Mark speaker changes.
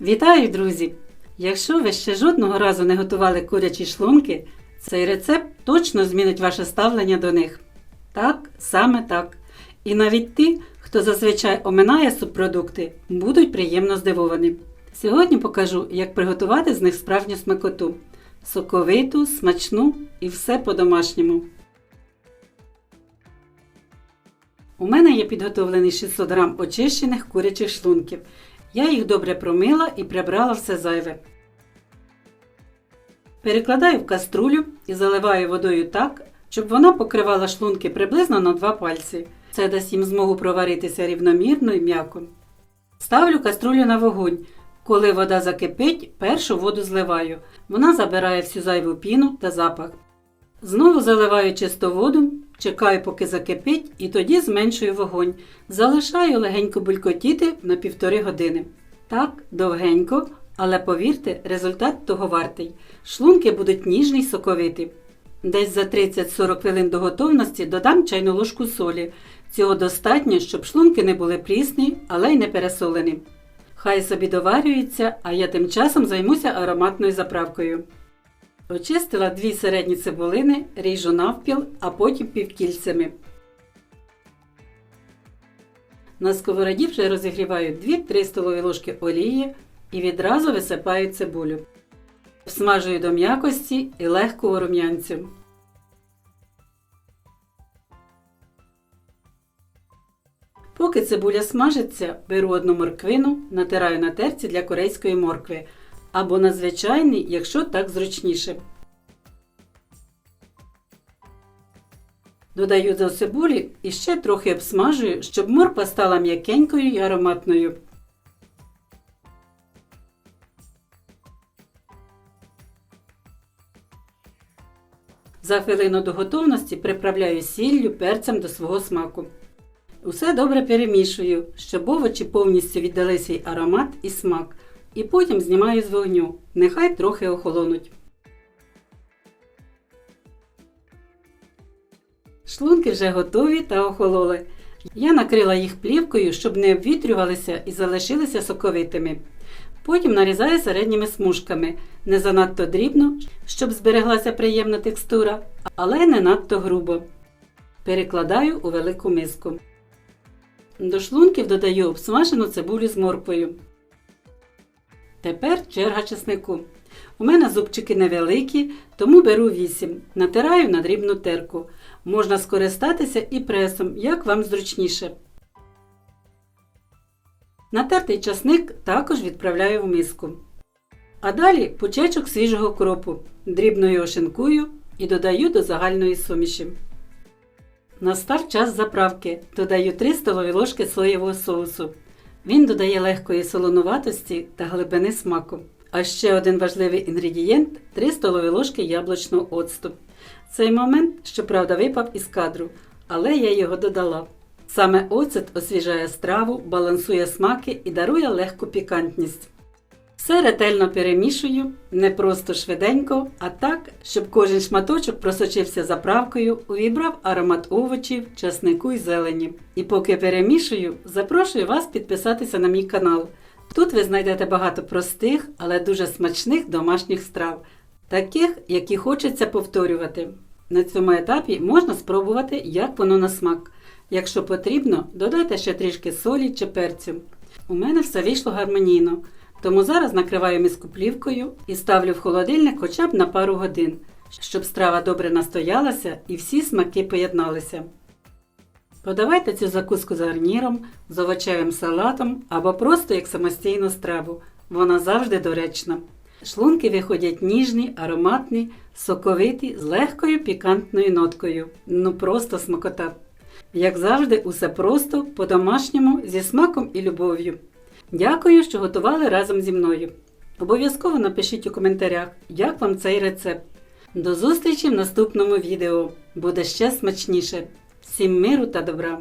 Speaker 1: Вітаю, друзі! Якщо ви ще жодного разу не готували курячі шлунки, цей рецепт точно змінить ваше ставлення до них. Так, саме так. І навіть ті, хто зазвичай оминає субпродукти, будуть приємно здивовані. Сьогодні покажу, як приготувати з них справжню смакоту. Соковиту, смачну і все по-домашньому. У мене є підготовлений 600 г очищених курячих шлунків. Я їх добре промила і прибрала все зайве. Перекладаю в каструлю і заливаю водою так, щоб вона покривала шлунки приблизно на 2 пальці. Це дасть їм змогу проваритися рівномірно і м'яко. Ставлю каструлю на вогонь. Коли вода закипить, першу воду зливаю. Вона забирає всю зайву піну та запах. Знову заливаю чисту воду, чекаю, поки закипить, і тоді зменшую вогонь. Залишаю легенько булькотіти на півтори години. Так, довгенько, але повірте, результат того вартий. Шлунки будуть ніжні й соковиті. Десь за 30-40 хвилин до готовності додам чайну ложку солі. Цього достатньо, щоб шлунки не були прісні, але й не пересолені. Хай собі доварюється, а я тим часом займуся ароматною заправкою. Очистила дві середні цибулини, ріжу навпіл, а потім півкільцями. На сковороді вже розігріваю 2-3 столові ложки олії і відразу висипаю цибулю. Всмажую до м'якості і легкого рум'янцю. Поки цибуля смажиться, беру одну морквину, натираю на терці для корейської моркви або на звичайний, якщо так зручніше. Додаю до цибулі і ще трохи обсмажую, щоб морква стала м'якенькою і ароматною. За хвилину до готовності приправляю сіллю перцем до свого смаку. Усе добре перемішую, щоб овочі повністю віддали свій аромат і смак, і потім знімаю з вогню, нехай трохи охолонуть. Шлунки вже готові та охололи. Я накрила їх плівкою, щоб не обвітрювалися і залишилися соковитими. Потім нарізаю середніми смужками, не занадто дрібно, щоб збереглася приємна текстура, але не надто грубо. Перекладаю у велику миску. До шлунків додаю обсмажену цибулю з морквою. Тепер черга чеснику. У мене зубчики невеликі, тому беру 8. Натираю на дрібну терку. Можна скористатися і пресом, як вам зручніше. Натертий часник також відправляю в миску. А далі пучечок свіжого кропу. Дрібно його шинкую і додаю до загальної суміші. Настав час заправки. Додаю 3 столові ложки соєвого соусу. Він додає легкої солонуватості та глибини смаку. А ще один важливий інгредієнт 3 столові ложки яблучного оцту. Цей момент, щоправда, випав із кадру, але я його додала. Саме оцет освіжає страву, балансує смаки і дарує легку пікантність. Все ретельно перемішую, не просто швиденько, а так, щоб кожен шматочок просочився заправкою, увібрав аромат овочів, часнику і зелені. І поки перемішую, запрошую вас підписатися на мій канал. Тут ви знайдете багато простих, але дуже смачних домашніх страв, таких, які хочеться повторювати. На цьому етапі можна спробувати, як воно на смак. Якщо потрібно, додайте ще трішки солі чи перцю. У мене все вийшло гармонійно. Тому зараз накриваю миску плівкою і ставлю в холодильник хоча б на пару годин, щоб страва добре настоялася і всі смаки поєдналися. Подавайте цю закуску з гарніром, з овочевим салатом або просто як самостійну страву. Вона завжди доречна. Шлунки виходять ніжні, ароматні, соковиті, з легкою пікантною ноткою. Ну просто смакота. Як завжди, усе просто, по-домашньому, зі смаком і любов'ю. Дякую, що готували разом зі мною. Обов'язково напишіть у коментарях, як вам цей рецепт. До зустрічі в наступному відео. Буде ще смачніше. Всім миру та добра!